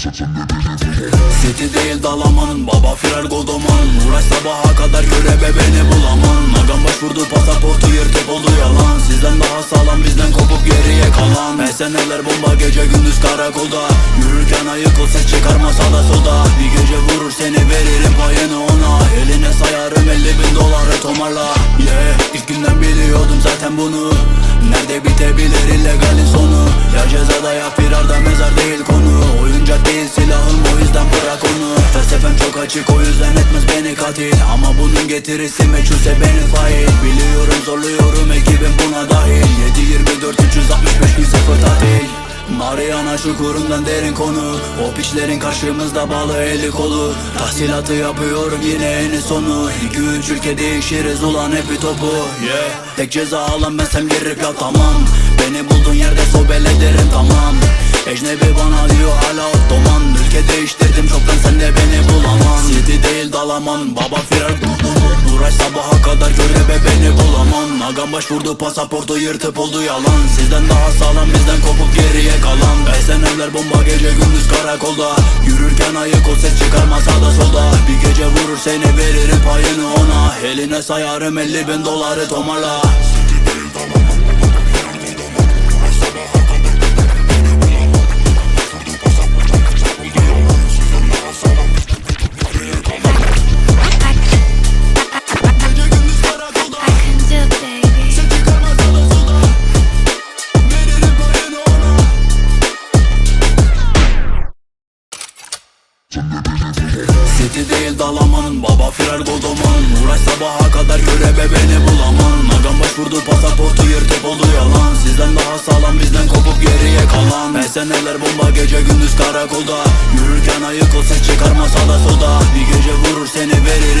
City değil dalaman Baba firar godoman. Uğraş sabaha kadar göreve beni bulaman. Agam başvurdu pasaportu yırtıp oldu yalan. Sizden daha sağlam bizden kopup geriye kalan. Eseneler bomba gece gündüz karakolda. Yürürken ayık ol ses çıkarma sağda solda. Bir gece vurur seni veririm payını ona. Eline sayarım 50 bin doları tomarla. Yeah ilk günden biliyordum zaten bunu. Nerede bitebilir illegalin sonu? Ya cezada ya firarda mezar değil konu açık o yüzden etmez beni katil. Ama bunun getirisi meçhulse benim fail. Biliyorum zorluyorum ekibim buna dahil. 7-24 365 gün sıfır tatil. Mariana çukurundan derin konu. O piçlerin karşımızda bağlı eli kolu. Tahsilatı yapıyorum yine en sonu. 2-3 ülke değişiriz ulan hep bir topu. Yeah. Tek ceza alan ben sen rap ya tamam. Beni bulduğun yerde sobele derim tamam. Ecnebi firar Uğraş sabaha kadar göreve beni bulamam Agam başvurdu pasaportu yırtıp oldu yalan. Sizden daha sağlam bizden kopup geriye kalan. Esenevler bomba gece gündüz karakolda. Yürürken ayık ol ses çıkarma sağda solda. Bir gece vurur seni veririm payını ona. Eline sayarım 50 bin doları tomarla City değil dalaman Baba firar godoman Uğraş sabaha kadar göreve beni bulaman. Agam başvurdu pasaportu yırtıp oldu yalan. Sizden daha sağlam bizden kopup geriye kalan. Eseneler bomba gece gündüz karakolda. Yürürken ayık ol ses çıkarma sağda solda Bir gece vurur seni verir